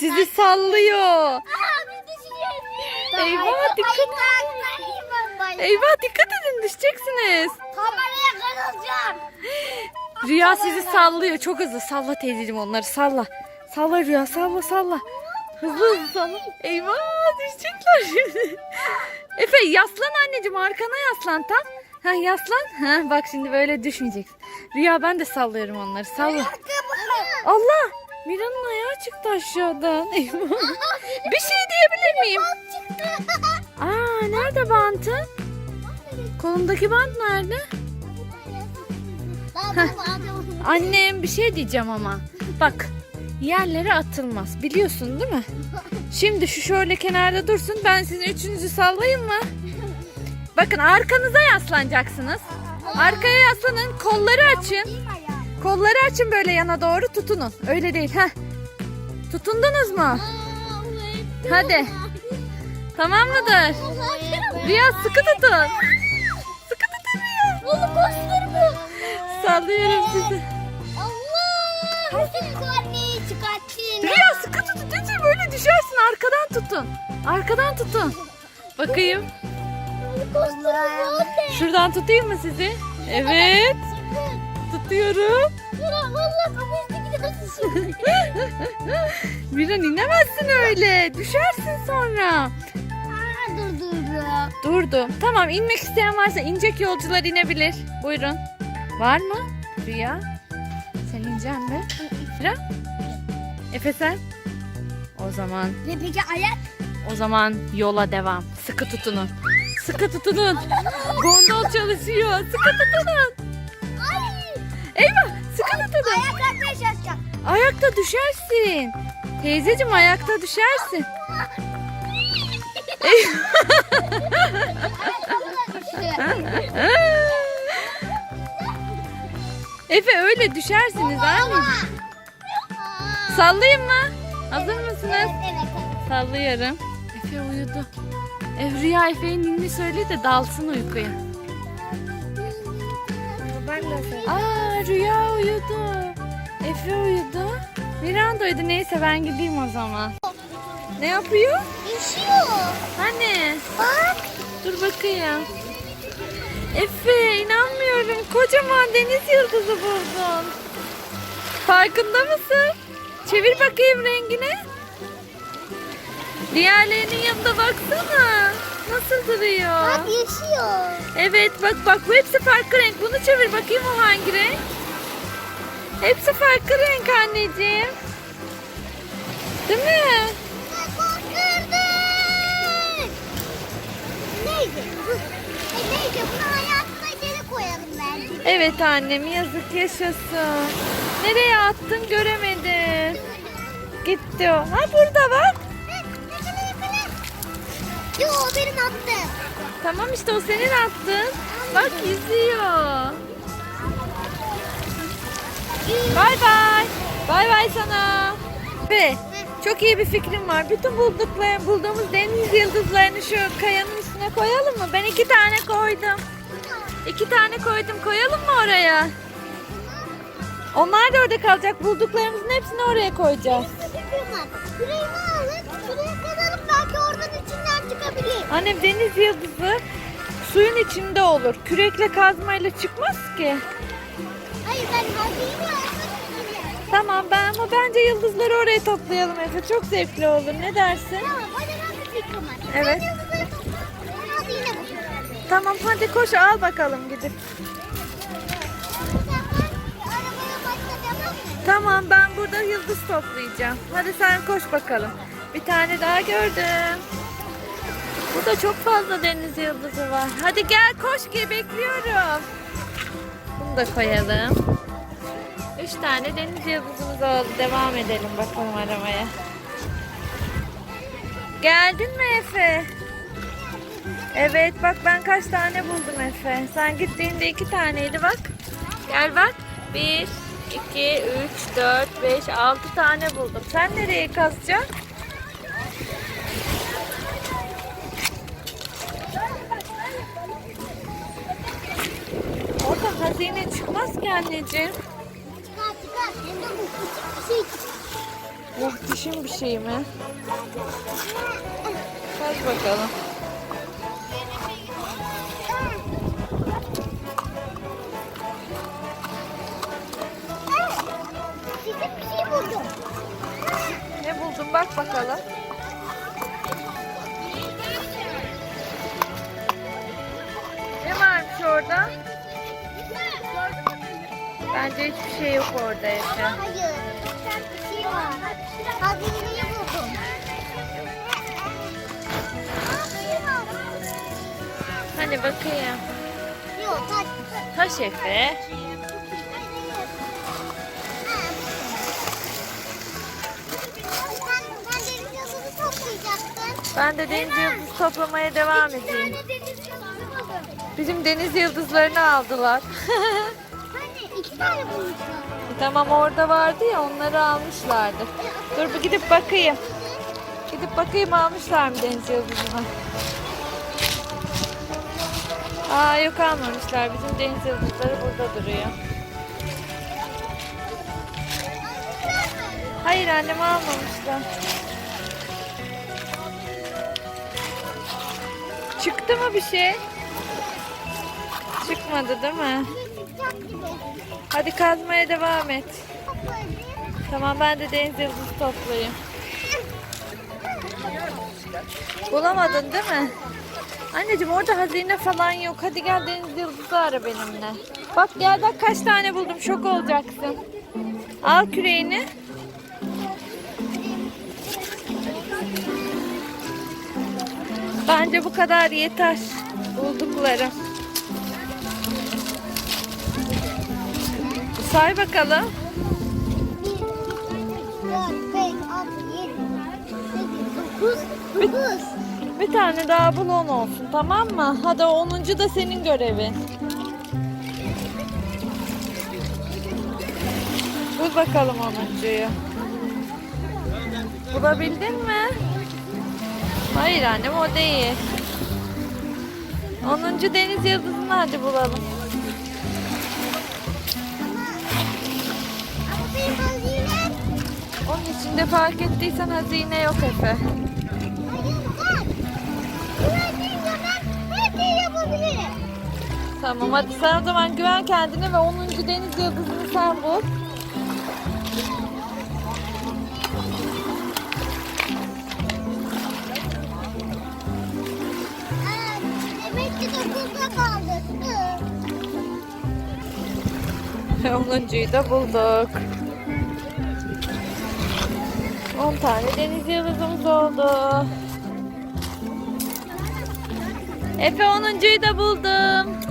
Sizi sallıyor. Eyvah, dikkat edin. Eyvah dikkat edin düşeceksiniz. Kameraya kırılacağım. Rüya sizi sallıyor. Çok hızlı. Salla teyzeciğim onları salla. Salla Rüya salla salla. Hızlı hızlı salla. Eyvah düşecekler şimdi. Efe yaslan anneciğim arkana yaslan tam. Ha yaslan. Ha bak şimdi böyle düşmeyeceksin. Rüya ben de sallıyorum onları. Salla. Allah! Mira'nın ayağı çıktı aşağıdan. Bir şey diyebilir miyim? Aa nerede bantın? Kolundaki bant nerede? Annem bir şey diyeceğim ama. Bak yerlere atılmaz biliyorsun değil mi? Şimdi şu şöyle kenarda dursun ben sizin üçünüzü sallayayım mı? Bakın arkanıza yaslanacaksınız. Arkaya yaslanın kolları açın. Kolları açın böyle yana doğru tutunun. Öyle değil ha. Tutundunuz mu? Hadi. Tamam mıdır? Rüya sıkı tutun. Sıkı tutun Rüya. Oğlum bastır bu. Sallıyorum sizi. Allah! Rüya sıkı tutun dedi böyle düşersin arkadan tutun. Arkadan tutun. Bakayım. Şuradan tutayım mı sizi? Evet. Tutuyorum. Ya valla kafeste gidiyorsun şimdi. Miran inemezsin öyle. Düşersin sonra. Aa, dur dur dur. Durdum. Tamam inmek isteyen varsa inecek yolcular inebilir. Buyurun. Var mı? Rüya. Sen ineceksin mi? Rüya. Efe sen? O zaman Ve peki ayak? o zaman yola devam. Sıkı tutunun. Sıkı tutunun. Gondol çalışıyor. Sıkı tutunun. Eyvah sıkı tutunun. Ayak atmaya çalışacağım. Ayakta düşersin. Teyzeciğim ayakta düşersin. Efe öyle düşersiniz anneciğim. Sallayayım mı? Hazır mısınız? Sallıyorum. Efe uyudu. E, Rüya Efe'nin ninni söyle de dalsın uykuya. Nasıl? Aa Rüya uyudu. Efe uyudu. Miran da uyudu. Neyse ben gideyim o zaman. Ne yapıyor? Düşüyor. Hani? Bak. Dur bakayım. Efe inanmıyorum. Kocaman deniz yıldızı buldun. Farkında mısın? Çevir bakayım rengini. Diğerlerinin yanında baksana. Nasıl duruyor? Bak yaşıyor. Evet bak bak bu hepsi farklı renk. Bunu çevir bakayım o hangi renk? Hepsi farklı renk anneciğim. Değil mi? Korkurduk. Neydi? E neydi? Bunu hayatına geri koyalım bence. Evet annem yazık yaşasın. Nereye attın göremedim. Gitti o. Ha burada bak. Yo benim attım. Tamam işte o senin attın. Bak yüzüyor. Bay bay. Bay bay sana. Ve çok iyi bir fikrim var. Bütün bulduklarım, bulduğumuz deniz yıldızlarını şu kayanın üstüne koyalım mı? Ben iki tane koydum. İki tane koydum. Koyalım mı oraya? Onlar da orada kalacak. Bulduklarımızın hepsini oraya koyacağız. Fikrim var. Küreğimi alın. Annem deniz yıldızı suyun içinde olur. Kürekle kazmayla çıkmaz ki. Hayır ben hazırım ya. Tamam ben ama bence yıldızları oraya toplayalım Efe. Çok zevkli olur. Ne dersin? Tamam. Evet. Ben yıldızları toplayayım. Hadi yine bu. Tamam hadi koş al bakalım gidip. Tamam ben burada yıldız toplayacağım. Hadi sen koş bakalım. Bir tane daha gördüm. Burada çok fazla deniz yıldızı var. Hadi gel koş ki bekliyorum. Bunu da koyalım. Üç tane deniz yıldızımız oldu. Devam edelim bakalım aramaya. Geldin mi Efe? Evet bak ben kaç tane buldum Efe. Sen gittiğinde iki taneydi bak. Gel bak. Bir, iki, üç, dört, beş, altı tane buldum. Sen nereye kazacaksın? Orada hazine çıkmaz ki anneciğim. Çıkar çıkar. Hem de bu küçük bir şey. Muhteşem bir şey mi? Hadi bakalım. Şey. Ne buldun bak bakalım. Bence hiçbir şey yok orada Efe. Hayır. Bir şey var. Hazineyi buldum. Hani bakayım. Yok taş. Taş Efe. Ben de deniz yıldızı toplamaya devam edeyim. Bizim deniz yıldızlarını aldılar. İki tane bulmuşlar. tamam orada vardı ya onları almışlardı. Dur bir gidip bakayım. Gidip bakayım almışlar mı deniz yıldızını. Aa yok almamışlar. Bizim deniz yıldızları burada duruyor. Hayır annem almamışlar. Çıktı mı bir şey? Çıkmadı değil mi? Hadi kazmaya devam et. Tamam ben de deniz yıldızı toplayayım. Bulamadın değil mi? Anneciğim orada hazine falan yok. Hadi gel deniz yıldızı ara benimle. Bak gel bak kaç tane buldum. Şok olacaksın. Al küreğini. Bence bu kadar yeter. Bulduklarım. Say bakalım. 1, 4, 5, 6, 7, 8, 9, 9. Bir tane daha bul on olsun tamam mı? Hadi o onuncu da senin görevin. Bul bakalım onuncuyu. Bulabildin mi? Hayır annem o değil. Onuncu deniz yıldızını hadi bulalım. İçinde fark ettiysen hazine yok Efe. Tamam hadi sen o zaman güven kendine ve 10. deniz yıldızını sen bul. 10'uncuyu da bulduk. 10 tane deniz yıldızımız oldu. Efe 10'uncuyu da buldum.